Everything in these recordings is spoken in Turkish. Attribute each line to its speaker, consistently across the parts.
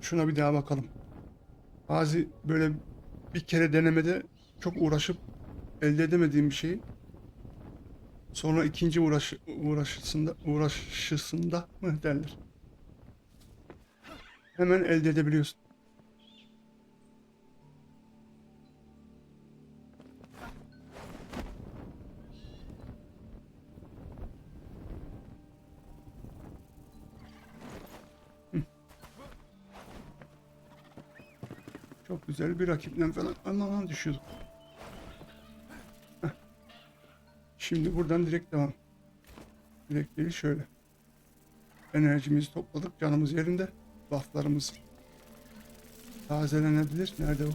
Speaker 1: şuna bir daha bakalım. Bazı böyle bir kere denemede çok uğraşıp elde edemediğim bir şeyi sonra ikinci uğraş, uğraşısında uğraşısında mı derler? Hemen elde edebiliyorsun. Güzel bir rakipten falan aman düşüyorduk. Şimdi buradan direkt devam. Direkt değil şöyle. Enerjimizi topladık. Canımız yerinde. Bufflarımız tazelenebilir. Nerede o?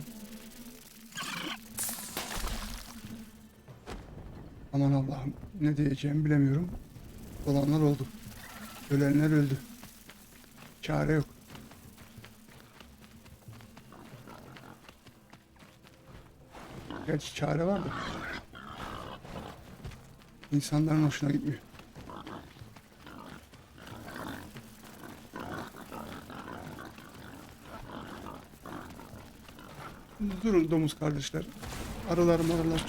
Speaker 1: Aman Allah'ım ne diyeceğimi bilemiyorum. Olanlar oldu. Ölenler öldü. Çare yok. Gerçi çare var da. İnsanların hoşuna gitmiyor. Durun domuz kardeşler. Arılar marılar.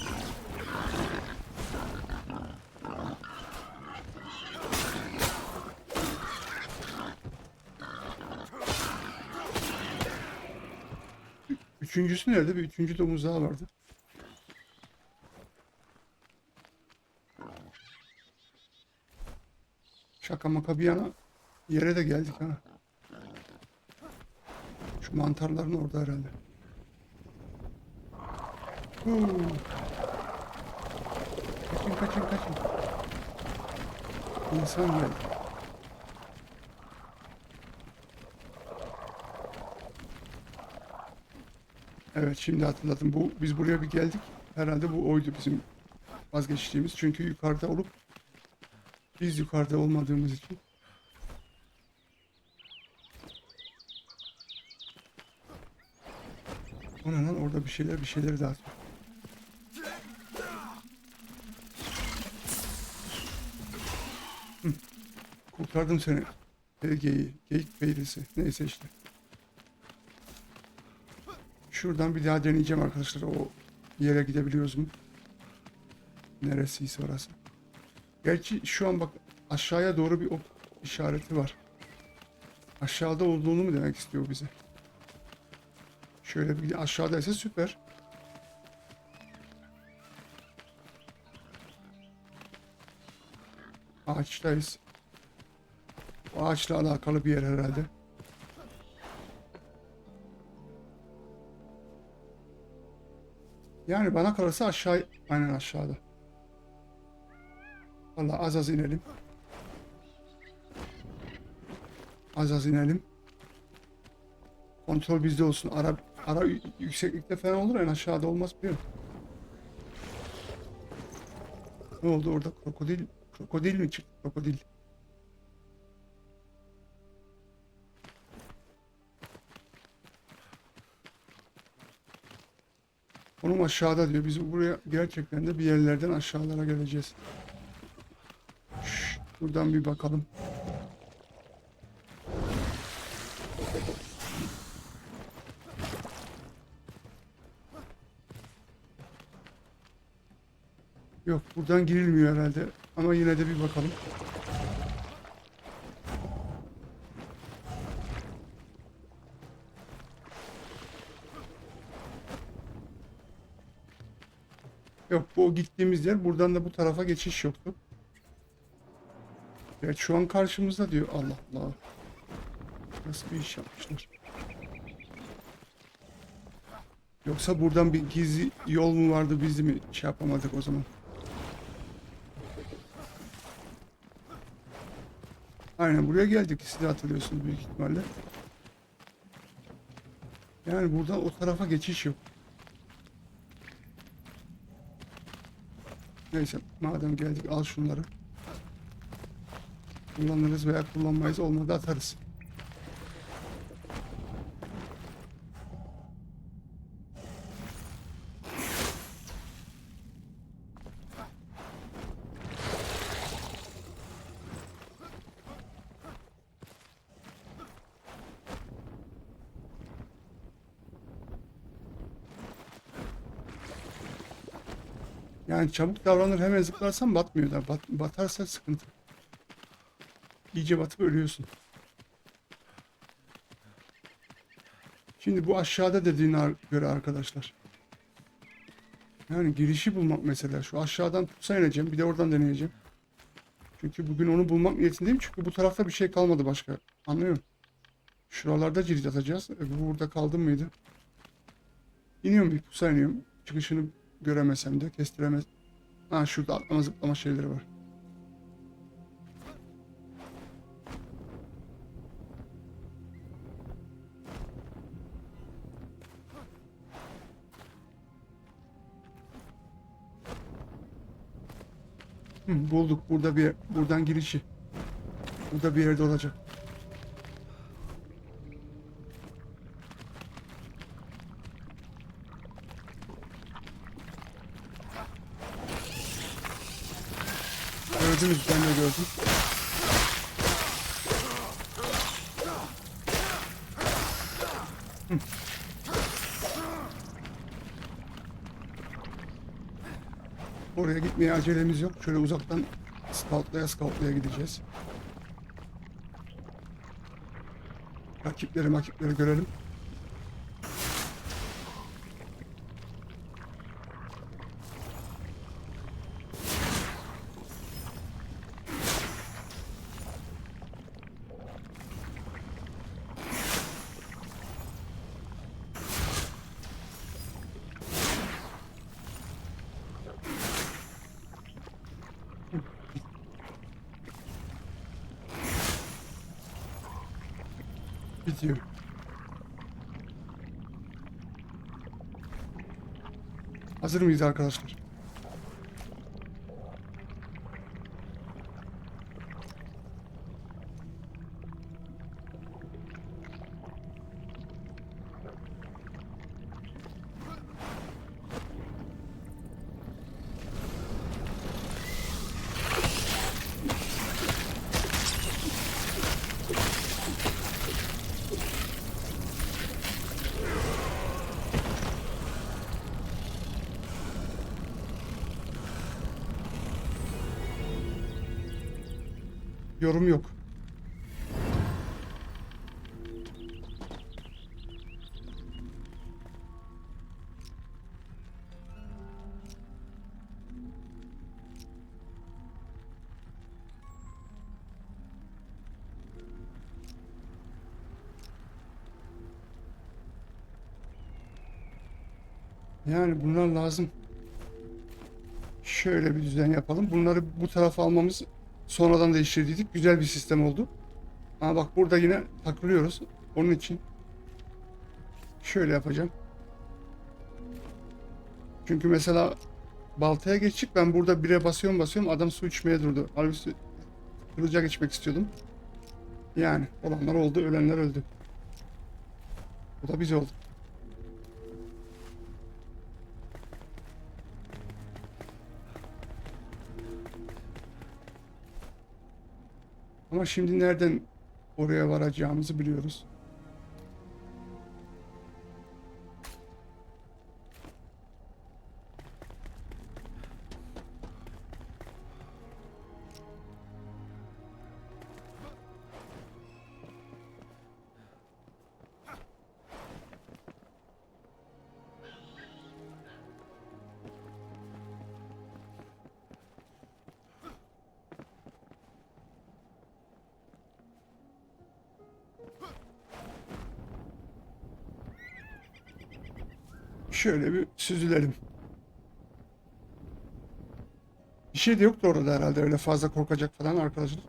Speaker 1: Üçüncüsü nerede? Bir üçüncü domuz daha vardı. Şaka maka bir yana yere de geldik ha. Şu mantarların orada herhalde. Huu. Kaçın kaçın kaçın. İnsan geldi. Evet şimdi hatırladım. Bu biz buraya bir geldik. Herhalde bu oydu bizim vazgeçtiğimiz. Çünkü yukarıda olup biz yukarıda olmadığımız için. O ne lan orada bir şeyler bir şeyler. Hı. Kurtardım seni. Geyi, geyik peyrisi. Neyse işte. Şuradan bir daha deneyeceğim arkadaşlar. O yere gidebiliyoruz mu? Neresiyse orası. Gerçi şu an bak aşağıya doğru bir ok işareti var. Aşağıda olduğunu mu demek istiyor bize? Şöyle bir aşağıdaysa süper. Ağaçtayız. Bu ağaçla alakalı bir yer herhalde. Yani bana kalırsa aşağı, aynen aşağıda. Valla az az inelim. Az az inelim. Kontrol bizde olsun. Ara, ara yükseklikte falan olur en aşağıda olmaz biliyorum. Ne oldu orada? Krokodil, krokodil mi çıktı? Krokodil. Onun aşağıda diyor. Biz buraya gerçekten de bir yerlerden aşağılara geleceğiz. Şş, buradan bir bakalım. Yok buradan girilmiyor herhalde. Ama yine de bir bakalım. Yok bu gittiğimiz yer. Buradan da bu tarafa geçiş yoktu. Evet şu an karşımızda diyor. Allah Allah. Nasıl bir iş yapmışlar? Yoksa buradan bir gizli yol mu vardı biz mi şey yapamadık o zaman? Aynen buraya geldik. Siz de hatırlıyorsunuz büyük ihtimalle. Yani buradan o tarafa geçiş yok. Neyse madem geldik al şunları. Kullanırız veya kullanmayız olmadı atarız. Yani çabuk davranır hemen zıplarsam batmıyor da bat, batarsa sıkıntı. İyice batıp ölüyorsun. Şimdi bu aşağıda dediğine göre arkadaşlar. Yani girişi bulmak mesela. Şu aşağıdan tutsa ineceğim. Bir de oradan deneyeceğim. Çünkü bugün onu bulmak niyetindeyim. Çünkü bu tarafta bir şey kalmadı başka. Anlıyorum. Şuralarda cirit atacağız. E, bu burada kaldı mıydı? İniyorum bir pusa iniyorum. Çıkışını göremesem de kestiremez. Ha şurada atlama zıplama şeyleri var. Bulduk. Burada bir buradan girişi. Burada bir yerde olacak. Gördünüz ben de gördüm. Gitmeye acelemiz yok. Şöyle uzaktan scoutlaya scoutlaya gideceğiz. Rakipleri makipleri görelim. Bitiyor. Hazır mıyız arkadaşlar? Yorum yok. Yani bunlar lazım. Şöyle bir düzen yapalım. Bunları bu tarafa almamız sonradan değiştirdiydik. Güzel bir sistem oldu. Ama bak burada yine takılıyoruz. Onun için şöyle yapacağım. Çünkü mesela baltaya geçtik. Ben burada bire basıyorum basıyorum. Adam su içmeye durdu. Halbuki kılıca geçmek istiyordum. Yani olanlar oldu, ölenler öldü. Bu da biz oldu. Ama şimdi nereden oraya varacağımızı biliyoruz. Şöyle bir süzülelim. Bir şey de yoktu orada herhalde öyle fazla korkacak falan arkadaşlar.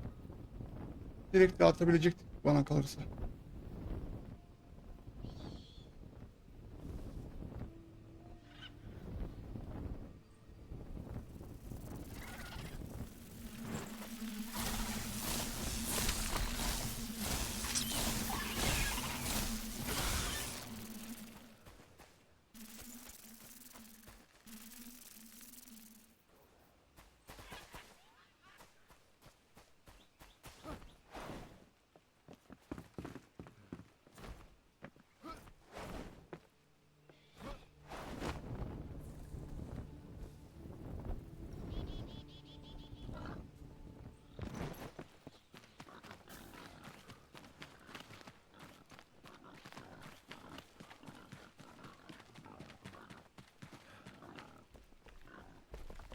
Speaker 1: Direkt dağıtabilecektik bana kalırsa.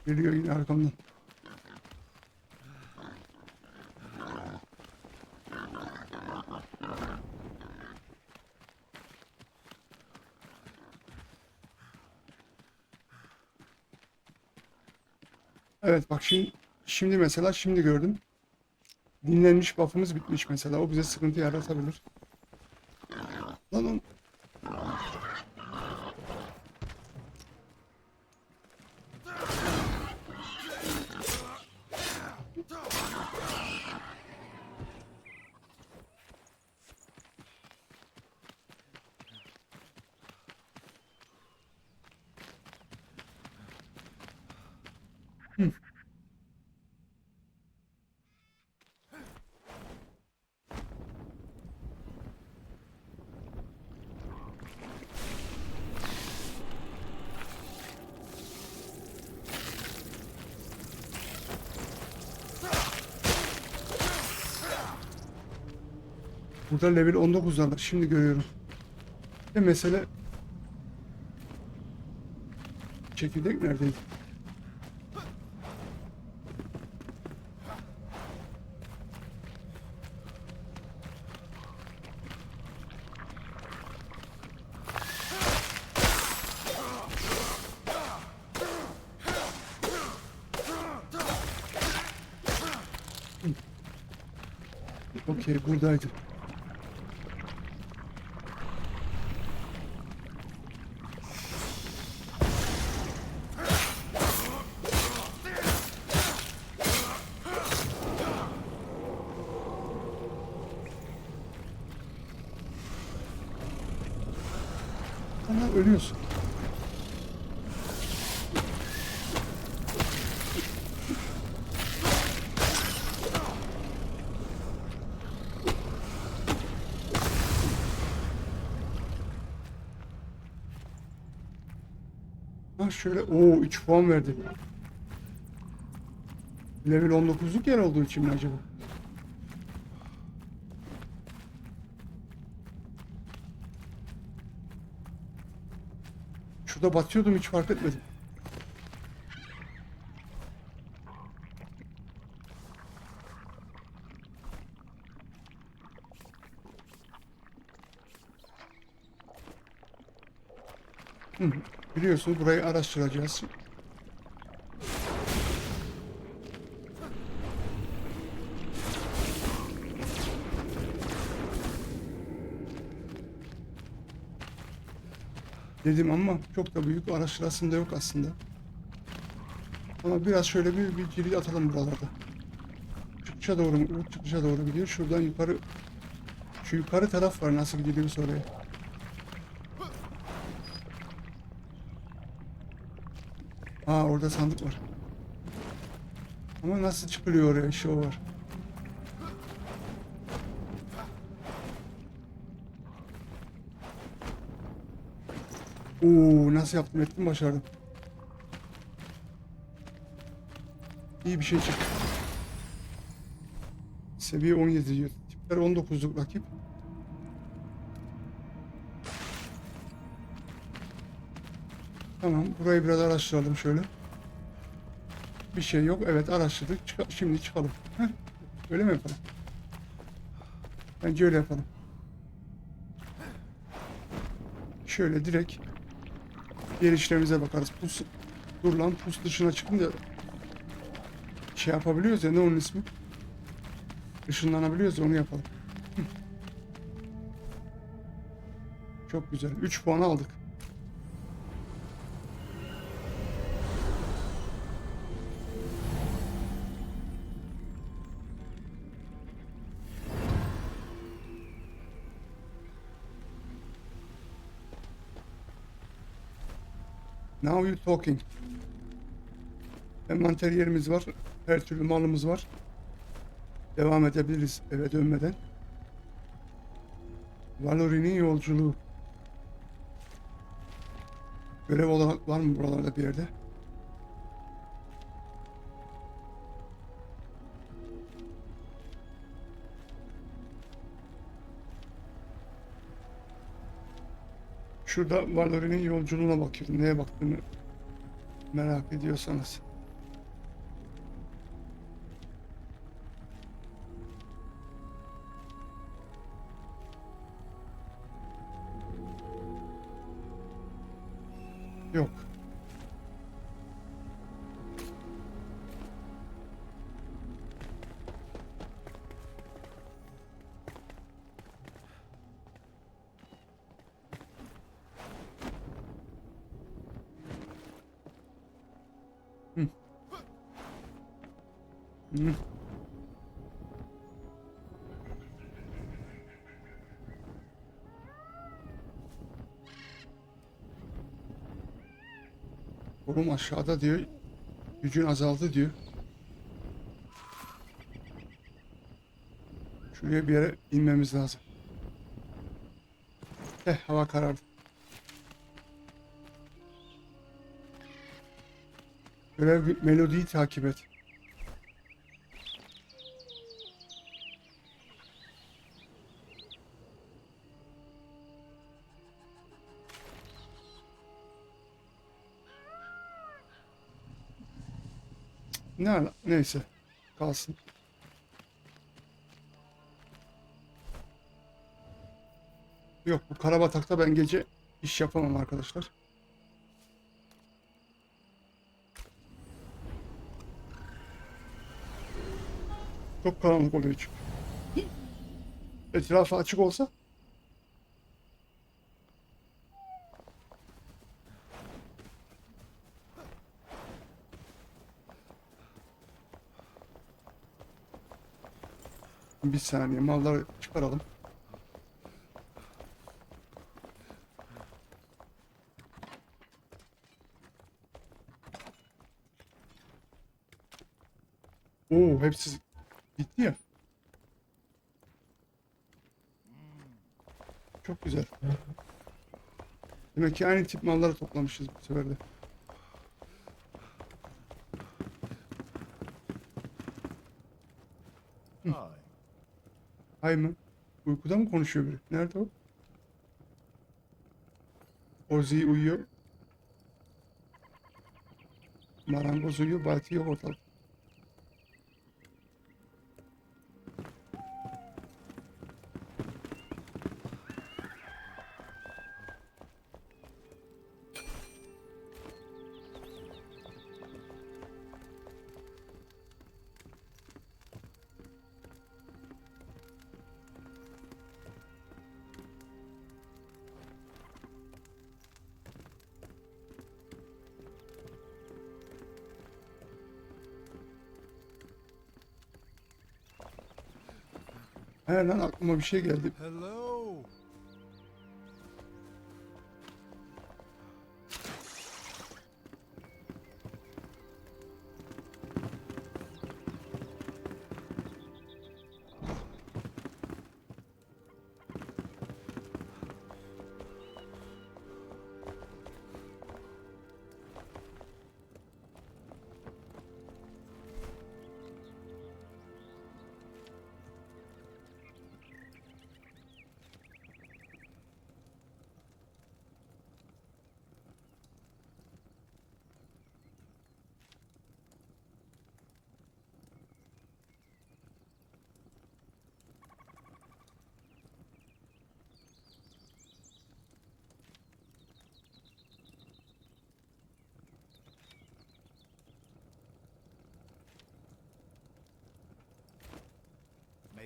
Speaker 1: Geliyor yine arkamdan. Evet bak şimdi şimdi mesela şimdi gördüm. Dinlenmiş buff'ımız bitmiş mesela. O bize sıkıntı yaratabilir. Lan lan. Burada level 19'larda şimdi görüyorum. Ve mesele çekirdek neredeydi? Okey buradaydı. Ama ölüyorsun. Şöyle o 3 puan verdi. Level 19'luk yer olduğu için mi acaba? Şurada batıyordum hiç fark etmedim. Hı, biliyorsunuz burayı araştıracağız. Dedim ama çok da büyük araştırasında yok aslında. Ama biraz şöyle bir, bir cirit atalım buralarda. Çıkışa doğru mu? Çıkışa doğru gidiyor. Şuradan yukarı şu yukarı taraf var nasıl gidiliyorsa oraya. Aa orada sandık var. Ama nasıl çıkılıyor oraya o var. Oo nasıl yaptım ettim başardım. İyi bir şey çıktı. Seviye 17 diyor. Tipler 19'luk rakip. Tamam burayı biraz araştıralım şöyle. Bir şey yok. Evet araştırdık. Çıka- şimdi çıkalım. Heh, öyle mi yapalım? Bence öyle yapalım. Şöyle direkt diğer işlerimize bakarız. Pus, dur lan pus dışına çıkınca şey yapabiliyoruz ya ne onun ismi? Işınlanabiliyoruz ya onu yapalım. Çok güzel. 3 puan aldık. Now you talking. Envanter yerimiz var. Her türlü malımız var. Devam edebiliriz eve dönmeden. Valorie'nin yolculuğu. Görev olarak var mı buralarda bir yerde? Şurada Valorie'nin yolculuğuna bakıyorum. Neye baktığını merak ediyorsanız. Yok. Oğlum aşağıda diyor. Gücün azaldı diyor. Şuraya bir yere inmemiz lazım. Eh hava karardı. Görev melodiyi takip et. Ne ala- neyse kalsın. Yok bu karabatakta ben gece iş yapamam arkadaşlar. Çok karanlık oluyor çünkü. Etrafı açık olsa bir saniye malları çıkaralım. Oo hepsi gitti ya. Çok güzel. Demek ki aynı tip malları toplamışız bu sefer de. Hay mı? Uykuda mı konuşuyor biri? Nerede o? Ozi uyuyor. Marangoz uyuyor. Bati yok ortalık. Lan aklıma bir şey geldi.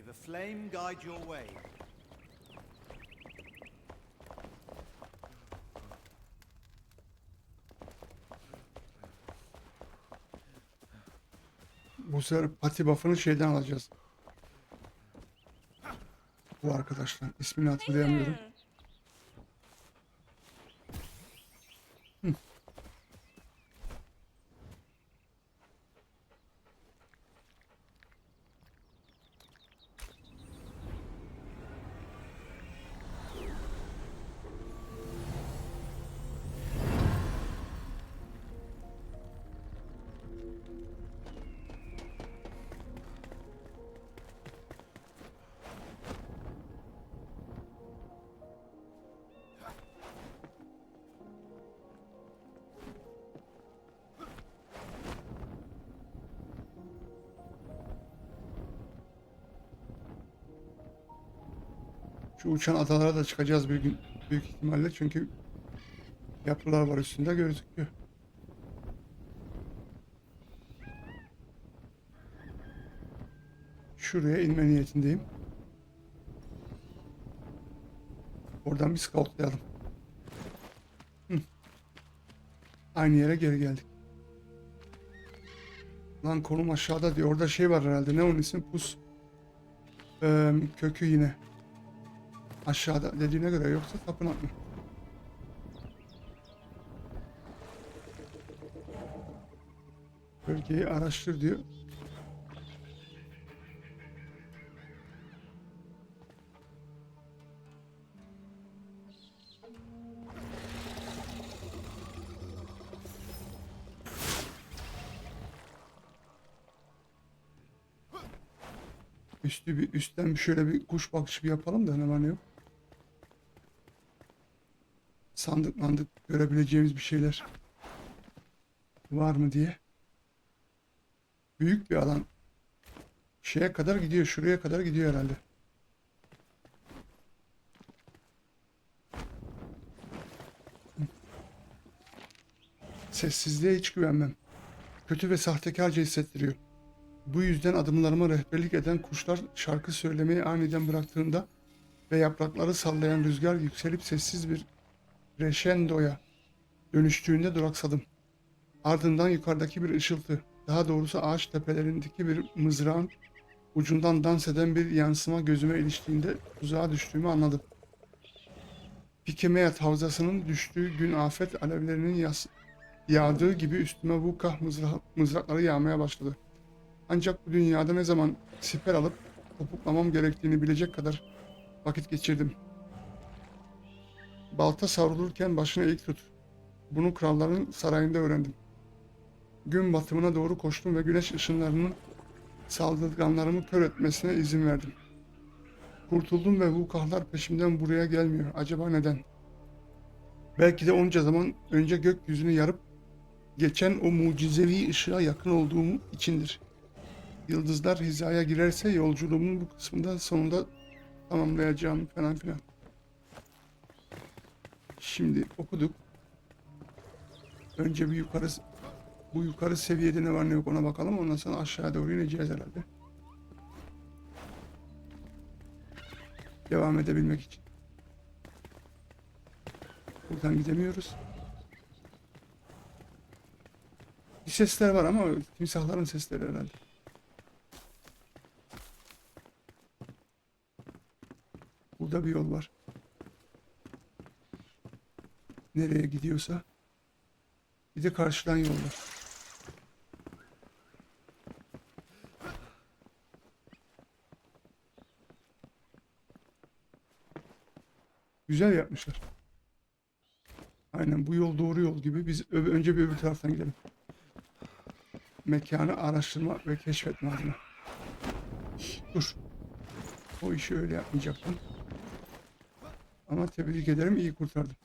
Speaker 2: The flame guide your way.
Speaker 1: Bu sefer pati buff'ını şeyden alacağız. Bu arkadaşlar. ismini hatırlayamıyorum. Uçan adalara da çıkacağız bir gün büyük ihtimalle çünkü yapılar var üstünde gözüküyor. Şuraya inme niyetindeyim. Oradan bir scoutlayalım. Aynı yere geri geldik. Lan konum aşağıda diyor. Orada şey var herhalde. Ne onun ismi? Pus. Ee, kökü yine. Aşağıda dediğine göre yoksa tapınak mı? Bölgeyi araştır diyor. Üstü bir üstten şöyle bir kuş bakışı bir yapalım da ne ne yok. Sandık görebileceğimiz bir şeyler var mı diye. Büyük bir alan. Şeye kadar gidiyor, şuraya kadar gidiyor herhalde. Sessizliğe hiç güvenmem. Kötü ve sahtekarca hissettiriyor. Bu yüzden adımlarıma rehberlik eden kuşlar şarkı söylemeyi aniden bıraktığında ve yaprakları sallayan rüzgar yükselip sessiz bir crescendo'ya dönüştüğünde duraksadım. Ardından yukarıdaki bir ışıltı, daha doğrusu ağaç tepelerindeki bir mızrağın ucundan dans eden bir yansıma gözüme iliştiğinde tuzağa düştüğümü anladım. Pikemeyat havzasının düştüğü gün afet alevlerinin yas- yağdığı gibi üstüme vukah mızra- mızrakları yağmaya başladı. Ancak bu dünyada ne zaman siper alıp topuklamam gerektiğini bilecek kadar vakit geçirdim. Balta savrulurken başına eğik tut. Bunu kralların sarayında öğrendim. Gün batımına doğru koştum ve güneş ışınlarının saldırganlarımı kör etmesine izin verdim. Kurtuldum ve vukahlar peşimden buraya gelmiyor. Acaba neden? Belki de onca zaman önce gökyüzünü yarıp geçen o mucizevi ışığa yakın olduğum içindir. Yıldızlar hizaya girerse yolculuğumun bu kısmında sonunda tamamlayacağım falan filan. Şimdi okuduk. Önce bir yukarı bu yukarı seviyede ne var ne yok ona bakalım. Ondan sonra aşağıya doğru ineceğiz herhalde. Devam edebilmek için. Buradan gidemiyoruz. Bir sesler var ama timsahların sesleri herhalde. Burada bir yol var. Nereye gidiyorsa. Bir de karşıdan yol var. Güzel yapmışlar. Aynen bu yol doğru yol gibi. Biz önce bir öbür taraftan gidelim. Mekanı araştırma ve keşfetme adına. Dur. O işi öyle yapmayacaktım. Ama tebrik ederim iyi kurtardım.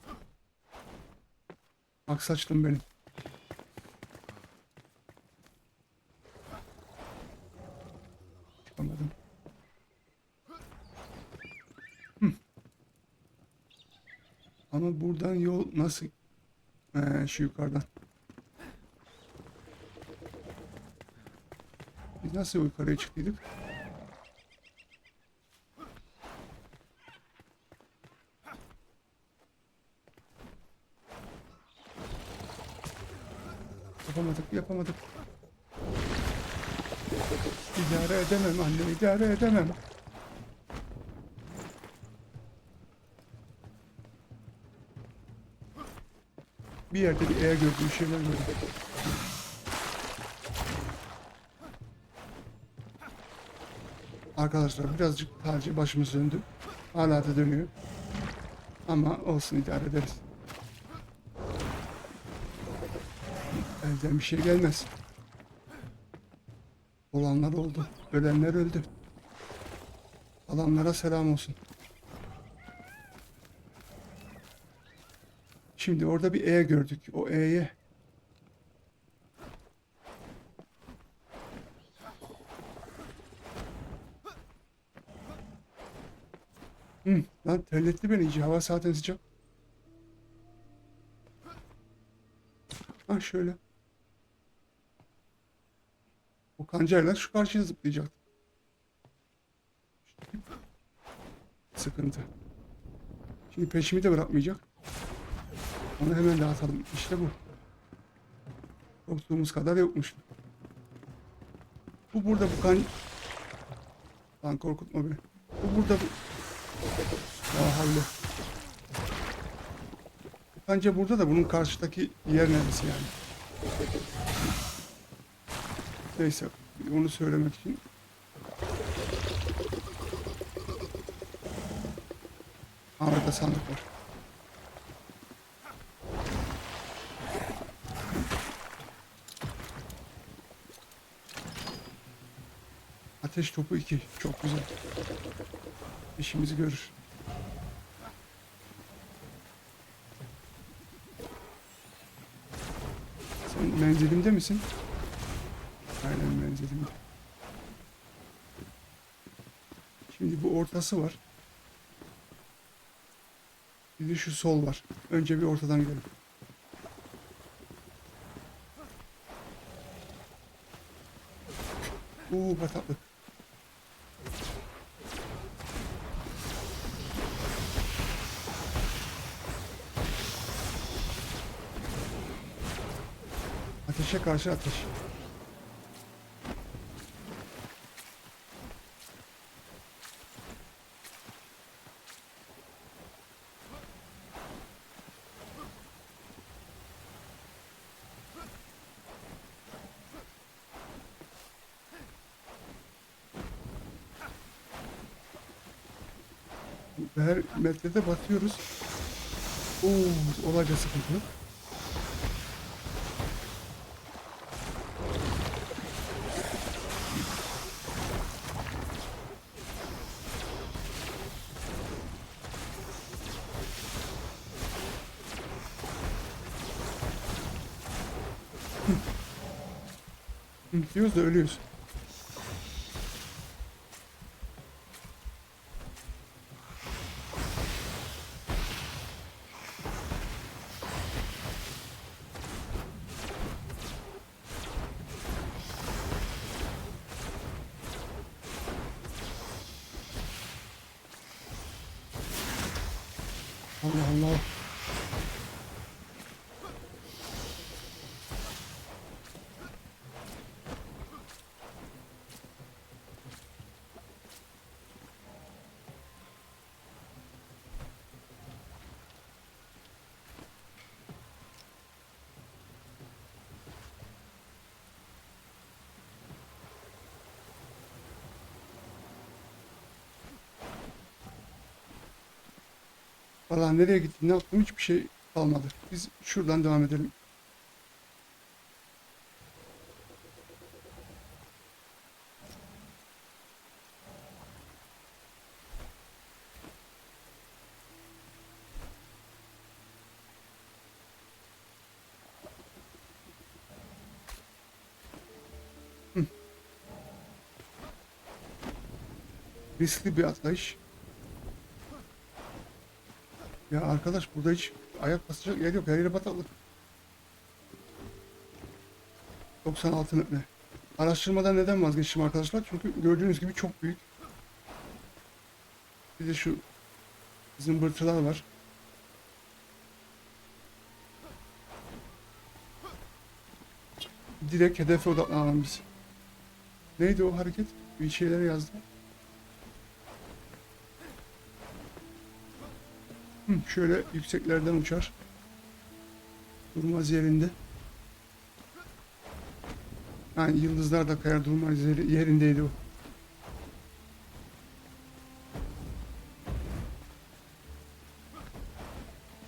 Speaker 1: Aksaçlım benim. Çıkamadım. Hı. Ama buradan yol nasıl? Ee, şu yukarıdan. Biz nasıl yukarıya çıktıydık? Yapamadık. İdare edemem anne, idare edemem. Bir yerde bir E gördüm, bir şeyler gördüm. Arkadaşlar birazcık tacı başımız döndü. Hala da dönüyor. Ama olsun idare ederiz. Elden bir şey gelmez. Olanlar oldu. Ölenler öldü. Alanlara selam olsun. Şimdi orada bir E gördük. O E'ye Hı, lan terletti beni. Hava zaten sıcak. Ha şöyle. O kancayla şu karşıya zıplayacak. Sıkıntı. Şimdi peşimi de bırakmayacak. Onu hemen dağıtalım. İşte bu. Korktuğumuz kadar yokmuş. Bu burada bu kan... Lan korkutma beni. Bu burada bu... Ya havle. Bu burada da bunun karşıdaki yer neresi yani? Neyse onu söylemek için Arada sandık var. Ateş topu 2. Çok güzel. İşimizi görür. Sen menzilimde misin? Menzilimde. Şimdi bu ortası var. Bir de şu sol var. Önce bir ortadan gidelim. Uuu bataklık. Ateşe karşı ateş. Her metrede batıyoruz. Oo, olayca sıkıntılı. Diyoruz da ölüyoruz. Allah Allah. Valla nereye gittim ne yaptım hiçbir şey kalmadı. Biz şuradan devam edelim. Hı. Riskli bir atlayış. Ya arkadaş burada hiç ayak basacak yer yok. Her yere bataklık. 96 metre. Araştırmadan neden vazgeçtim arkadaşlar? Çünkü gördüğünüz gibi çok büyük. Bir de şu zımbırtılar var. Direkt hedefe odaklanalım biz. Neydi o hareket? Bir şeyler yazdı. Şöyle yükseklerden uçar. Durmaz yerinde. Yani yıldızlar da kayar durmaz yeri- yerindeydi o.